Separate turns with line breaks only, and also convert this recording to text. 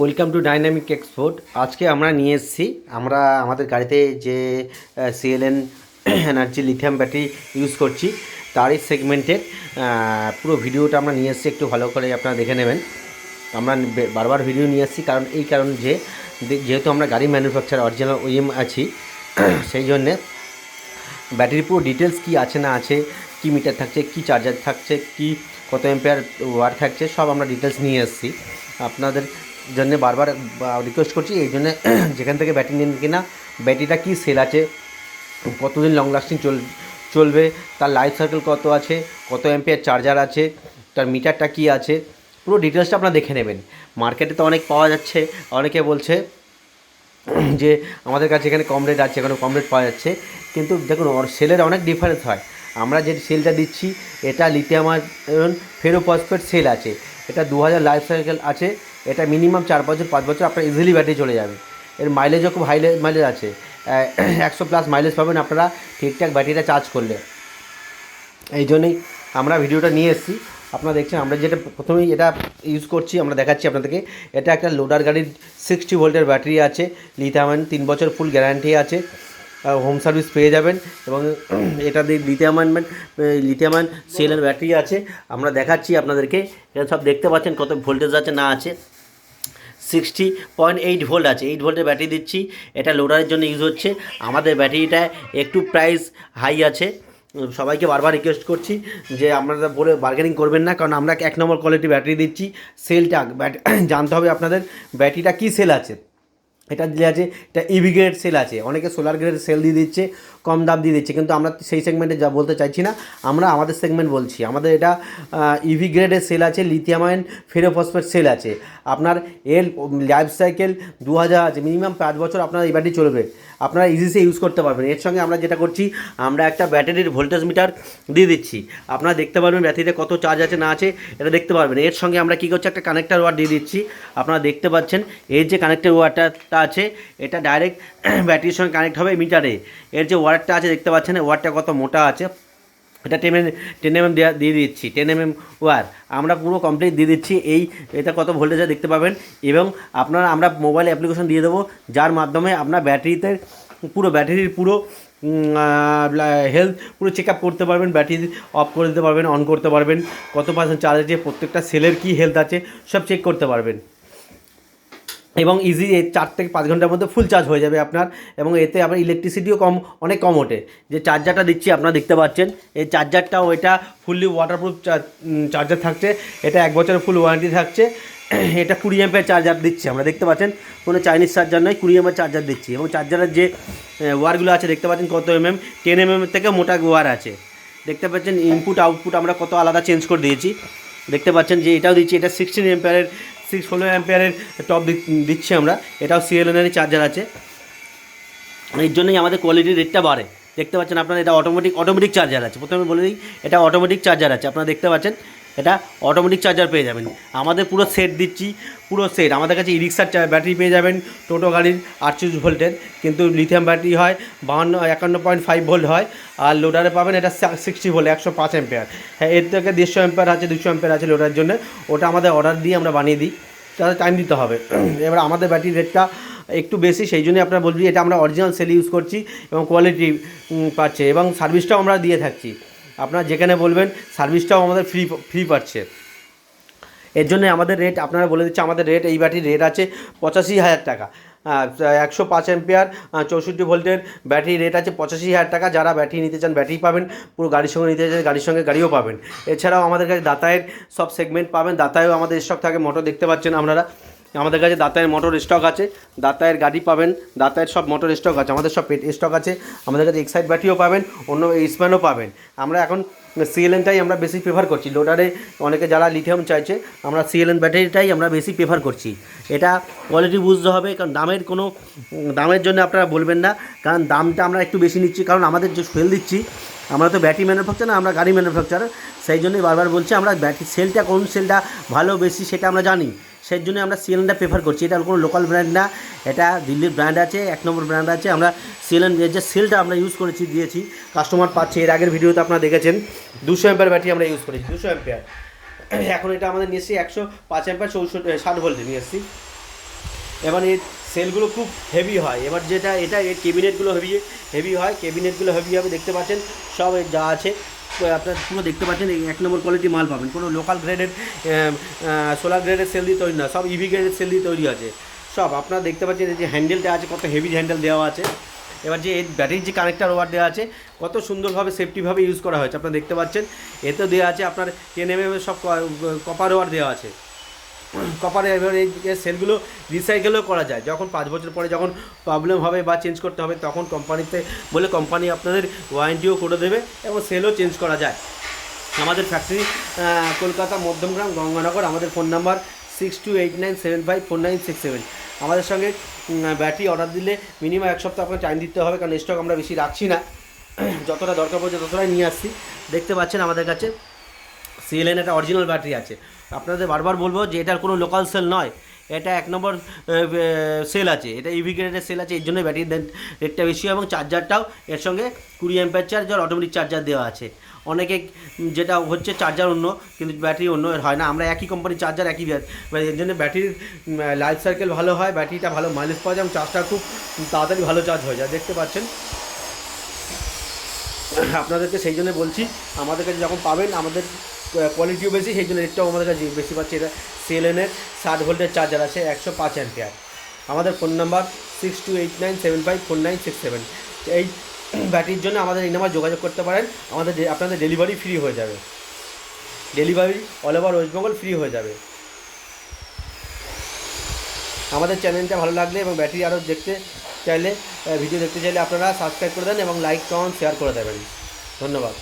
Welcome to dynamic export আজকে আমরা নিয়ে এসেছি, আমরা আমাদের গাড়িতে যে CLN energy lithium battery use করছি, তারই সেগমেন্টের পুরো ভিডিওটা আমরা নিয়ে এসেছি, একটু ভালো করে আপনারা দেখে নেবেন। আমরা বারবার ভিডিও নিয়ে এসেছি, কারণ এই কারণ যে যেহেতু আমরা গাড়ি ম্যানুফ্যাকচার অরিজিনাল ওইএম আছি, সেই জন্যে ব্যাটারির পুরো ডিটেলস কী আছে না আছে, কী মিটার থাকছে, কী চার্জার থাকছে, কী কত এম্পেয়ার ওয়ার থাকছে, সব আমরা ডিটেলস নিয়ে এসেছি। আপনাদের জন্য বারবার রিকোয়েস্ট করছি, এই জন্য যেখান থেকে ব্যাটারি নিন কিনা ব্যাটারিটা কী সেল আছে, কতদিন লং লাস্টিং চল, চলবে, তার লাইফ সার্কেল কত আছে, কত এম্পেয়ার চার্জার আছে, তার মিটারটা কী আছে, পুরো ডিটেলসটা আপনারা দেখে নেবেন। মার্কেটে তো অনেক পাওয়া যাচ্ছে, অনেকে বলছে যে আমাদের কাছে এখানে কম রেট আছে, এখানে কম রেট পাওয়া যাচ্ছে, কিন্তু দেখুন সেলের অনেক ডিফারেন্স হয়। আমরা যে সেলটা দিচ্ছি, এটা লিথিয়াম আয়রন ফেরোফসফেট সেল আছে, এটা দু হাজার লাইফ সাইকেল আছে এটা মিনিমাম চার বছর, পাঁচ বছর আপনার ইজিলি ব্যাটারি চলে যাবে। এর মাইলেজও খুব হাই মাইলেজ আছে। একশো প্লাস মাইলেজ পাবেন আপনারা ঠিকঠাক ব্যাটারিটা চার্জ করলে। এই জন্যই আমরা ভিডিওটা নিয়ে এসেছি। আপনারা দেখছেন, আমরা যেটা প্রথমেই এটা ইউজ করছি, আমরা দেখাচ্ছি আপনাদেরকে। এটা একটা লোডার গাড়ির সিক্সটি ভোল্টের ব্যাটারি আছে। লিথিয়ামান তিন বছর ফুল গ্যারান্টি আছে। হোম সার্ভিস পেয়ে যাবেন। এবং এটা দিয়ে লিথিয়ামান লিথিয়ামান সেলের ব্যাটারি আছে। আমরা দেখাচ্ছি আপনাদেরকে। এটা সব দেখতে পাচ্ছেন কত ভোল্টেজ আছে না আছে। সিক্সটি পয়েন্ট এইট ভোল্ট আছে। এইট ভোল্টের ব্যাটারি দিচ্ছি। এটা লোডারের জন্য ইউজ হচ্ছে। আমাদের ব্যাটারিটা একটু প্রাইস হাই আছে। সবাইকে বারবার রিকোয়েস্ট করছি যে আপনারা বলে বার্গেনিং করবেন না, কারণ আমরা এক নম্বর কোয়ালিটি ব্যাটারি দিচ্ছি। সেলটা জানতে হবে আপনাদের। ব্যাটারিটা কী সেল আছে? এটা দিলে আছে, এটা ইভি গ্রেড সেল আছে। অনেকে সোলার গ্রেড সেল দিয়ে দিচ্ছে, কম দাম দিয়ে দিচ্ছে। কিন্তু আমরা সেই সেগমেন্টে যা বলতে চাইছি না, আমরা আমাদের সেগমেন্ট বলছি। আমাদের এটা ইভি গ্রেডের সেল আছে লিথিয়াম আয়ন ফেরোফসফেট সেল আছে। আপনার এর লাইফ সাইকেল দু হাজার আছে মিনিমাম পাঁচ বছর আপনার এই ব্যাটারি চলবে। আপনারা ইজিসে ইউজ করতে পারবেন। এর সঙ্গে আমরা যেটা করছি, আমরা একটা ব্যাটারির ভোল্টেজ মিটার দিয়ে দিচ্ছি। আপনারা দেখতে পারবেন ব্যাটারিতে কত চার্জ আছে, না আছে, এটা দেখতে পারবেন। এর সঙ্গে আমরা কী করছি, একটা কানেক্টার ওয়ার দিয়ে দিচ্ছি। আপনারা দেখতে পাচ্ছেন এর যে কানেক্টার ওয়ারটা আছে, এটা ডাইরেক্ট ব্যাটারির সঙ্গে কানেক্ট হবে মিটারে এর যে ওয়ারটা আছে, দেখতে পাচ্ছেন ওয়ারটা কত মোটা আছে। এটা টেন এম টেন এম দেওয়া দিয়ে দিচ্ছি টেন এম এম ওয়ার। আমরা পুরো কমপ্লিট দিয়ে দিচ্ছি, এই, এটা কত ভোল্টেজে দেখতে পাবেন। এবং আপনারা, আমরা মোবাইল অ্যাপ্লিকেশন দিয়ে দেবো, যার মাধ্যমে আপনার ব্যাটারিতে পুরো ব্যাটারির পুরো হেলথ পুরো চেক আপ করতে পারবেন ব্যাটারি অফ করে দিতে পারবেন অন করতে পারবেন। কত পার্সেন্ট চার্জ আছে, প্রত্যেকটা সেলের কী হেলথ আছে, সব চেক করতে পারবেন। এবং ইজি এই চার থেকে পাঁচ ঘণ্টার মধ্যে ফুল চার্জ হয়ে যাবে আপনার এবং এতে আবার ইলেকট্রিসিটিও কম, অনেক কম ওঠে। যে চার্জারটা দিচ্ছি, আপনারা দেখতে পাচ্ছেন, এই চার্জারটাও এটা ফুললি ওয়াটারপ্রুফ চার্জার থাকছে। এটা এক বছরের ফুল ওয়ারেন্টি থাকছে। এটা কুড়ি এমপের চার্জার দিচ্ছি আমরা, দেখতে পাচ্ছেন? কোনো চাইনিজ চার্জার নয়, কুড়ি এমএর চার্জার দিচ্ছি। এবং চার্জারের যে ওয়ারগুলো আছে, দেখতে পাচ্ছেন কত এমএম টেন এমএম থেকে মোটা ওয়ার আছে। দেখতে পাচ্ছেন ইনপুট আউটপুট আমরা কত আলাদা চেঞ্জ করে দিয়েছি। দেখতে পাচ্ছেন যে এটাও দিচ্ছি, এটা সিক্সটিন এম্পায়ারের সিক্স ষোলো অ্যাম্পিয়ারের টপ দিচ্ছি আমরা। এটাও সিএলএনের চার্জার আছে। এর জন্যই আমাদের কোয়ালিটির রেটটা বাড়ে। দেখতে পাচ্ছেন আপনারা, এটা অটোমেটিক অটোমেটিক চার্জার আছে। প্রথমে বলে দিই, এটা অটোমেটিক চার্জার আছে। আপনারা দেখতে পাচ্ছেন এটা অটোমেটিক চার্জার পেয়ে যাবেন। আমাদের পুরো সেট দিচ্ছি, পুরো সেট আমাদের কাছে রিক্সার ব্যাটারি পেয়ে যাবেন টোটো গাড়ির আটচল্লিশ ভোল্টের। কিন্তু লিথিয়াম ব্যাটারি হয়, বাহান্ন, একান্ন পয়েন্ট ফাইভ ভোল্ট হয়, আর লোডারে পাবেন এটা সিক্সটি ভোল্ট একশো পাঁচ অ্যাম্পেয়ার হ্যাঁ এর থেকে দেড়শো অ্যাম্পেয়ার আছে, দুশো অ্যাম্পেয়ার আছে লোডার জন্য। ওটা আমাদের অর্ডার দিয়ে আমরা বানিয়ে দিই। তাদের টাইম দিতে হবে। এবার আমাদের ব্যাটারির রেটটা একটু বেশি, সেই জন্যই আপনারা বলছি, এটা আমরা অরিজিনাল সেল ইউজ করছি এবং কোয়ালিটি পাচ্ছে এবং সার্ভিসটাও আমরা দিয়ে থাকছি। আপনারা যেখানে বলবেন সার্ভিসটাও আমাদের ফ্রি ফ্রি পাচ্ছে। এর জন্য আমাদের রেট আপনারা বলে দিচ্ছে, আমাদের রেট এই ব্যাটারির রেট আছে পঁচাশি হাজার টাকা। একশো পাঁচ এম্পিয়ার চৌষট্টি ভোল্টের ব্যাটারি রেট আছে পঁচাশি হাজার টাকা। যারা ব্যাটারি নিতে চান ব্যাটারি পাবেন, পুরো গাড়ির সঙ্গে নিতে চান, গাড়ির সঙ্গে গাড়িও পাবেন। এছাড়াও আমাদের কাছে দাতায়ের সব সেগমেন্ট পাবেন। দাতায়ও আমাদের স্টক থাকে মোটর দেখতে পাচ্ছেন আপনারা। আমাদের কাছে দাতায়ের মোটর স্টক আছে। দাতায়ের গাড়ি পাবেন দাতায়ের সব মোটর স্টক আছে, আমাদের সব পেট স্টক আছে। আমাদের কাছে এক্সাইড ব্যাটারিও পাবেন, অন্য স্প্যানও পাবেন। আমরা এখন সিএলএনটাই আমরা বেশি প্রেফার করছি। লোডারে অনেকে যারা লিথিয়াম চাইছে, আমরা সিএলএন ব্যাটারিটাই আমরা বেশি প্রেফার করছি। এটা কোয়ালিটি বুঝতে হবে, কারণ দামের কোনো, দামের জন্য আপনারা বলবেন না। কারণ দামটা আমরা একটু বেশি নিচ্ছি, কারণ আমাদের যে সেল দিচ্ছি আমরা তো ব্যাটারি ম্যানুফ্যাকচার না, আমরা গাড়ি ম্যানুফ্যাকচার সেই জন্যই বারবার বলছি, আমরা ব্যাটারি সেলটা কোন সেলটা ভালো, বেশি সেটা আমরা জানি। সেই জন্য আমরা সিএলএনটা প্রেফার করছি। এটা কোনো লোকাল ব্র্যান্ড না, এটা দিল্লির ব্র্যান্ড আছে, এক নম্বর ব্র্যান্ড আছে। আমরা সিএলএন যে সেলটা আমরা ইউজ করেছি, দিয়েছি কাস্টমার পাচ্ছে, এর আগের ভিডিওতে আপনারা দেখেছেন। দুশো অ্যাম্পিয়ার ব্যাটারি আমরা ইউজ করেছি, দুশো অ্যাম্পিয়ার এখন এটা আমাদের নিয়ে এসেছি একশো পাঁচ অ্যাম্পিয়ার চৌষট্টি, ষাট ভোল্টে নিয়ে এসেছি। এবার এর সেলগুলো খুব হেভি হয়। এবার যেটা, এটা এর কেবিনেটগুলো হেভি হেভি হয়। কেবিনেটগুলো হেভি হবে, দেখতে পাচ্ছেন? সব যা আছে আপনার পুরো দেখতে পাচ্ছেন এক নম্বর কোয়ালিটি মাল পাবেন। কোনো লোকাল গ্রেডের সোলার গ্রেডের সেল দিয়ে তৈরি না, সব ইভি গ্রেডের সেল দিয়ে তৈরি আছে। সব আপনারা দেখতে পাচ্ছেন যে হ্যান্ডেলটা আছে, কত হেভি হ্যান্ডেল দেওয়া আছে। এবার যে এর ব্যাটারির যে কানেক্টার ওয়ার দেওয়া আছে, কত সুন্দরভাবে সেফটিভাবে ইউজ করা হয়েছে। আপনারা দেখতে পাচ্ছেন, এতে দেওয়া আছে আপনার টেন এম সব কপার ওয়ার দেওয়া আছে। কপারে এবার এই সেলগুলো রিসাইকেলও করা যায়। যখন পাঁচ বছর পরে যখন প্রবলেম হবে বা চেঞ্জ করতে হবে, তখন কোম্পানিতে বলে কোম্পানি আপনাদের ওয়ারেন্টিও করে দেবে এবং সেলও চেঞ্জ করা যায়। আমাদের ফ্যাক্টরি কলকাতা, মধ্যমগ্রাম, গঙ্গানগর, আমাদের phone number six two eight nine seven five four nine six seven আমাদের সঙ্গে ব্যাটারি অর্ডার দিলে মিনিমাম এক সপ্তাহ আপনাকে টাইম দিতে হবে, কারণ স্টক আমরা বেশি রাখছি না। যতটা দরকার পড়ছে ততটাই নিয়ে আসছি। দেখতে পাচ্ছেন আমাদের কাছে সিএলএন একটা অরিজিনাল ব্যাটারি আছে। আপনাদের বারবার বলব যে এটার কোনো লোকাল সেল নয়। এটা এক নম্বর সেল আছে। এটা ইভি গ্রেডের সেল আছে, এর জন্য ব্যাটারির রেটটা বেশি এবং চার্জারটাও এর সঙ্গে কুড়ি অ্যাম্পের চার্জার অটোমেটিক চার্জার দেওয়া আছে। অনেকে যেটা হচ্ছে চার্জার অন্য, কিন্তু ব্যাটারি অন্য হয় না। আমরা একই কোম্পানির চার্জার একই এর জন্য ব্যাটারির লাইফ সাইকেল ভালো হয় ব্যাটারিটা ভালো মাইলেজ পাওয়া যায় এবং চার্জটা খুব তাড়াতাড়ি ভালো চার্জ হয়ে। যায় দেখতে পাচ্ছেন। আপনাদেরকে সেই জন্য বলছি, আমাদের কাছে যখন পাবেন, আমাদের কোয়ালিটিও বেশি, সেই জন্য রেটটাও আমাদের কাছে বেশি পাচ্ছে। এটা সিএলএনের ষাট ভোল্টের চার্জার আছে, একশো পাঁচ অ্যাম্পিয়ার আমাদের phone number six two eight nine seven five four nine six seven এই ব্যাটারির জন্য আমাদের এই নাম্বার যোগাযোগ করতে পারেন। আমাদের আপনাদের ডেলিভারি ফ্রি হয়ে যাবে। Delivery all over West Bengal free হয়ে যাবে। আমাদের চ্যানেলটা ভালো লাগলে এবং ব্যাটারি আরও দেখতে চাইলে ভিডিও দেখতে চাইলে আপনারা সাবস্ক্রাইব করে দেন এবং লাইক কমেন্ট শেয়ার করে দেবেন। ধন্যবাদ।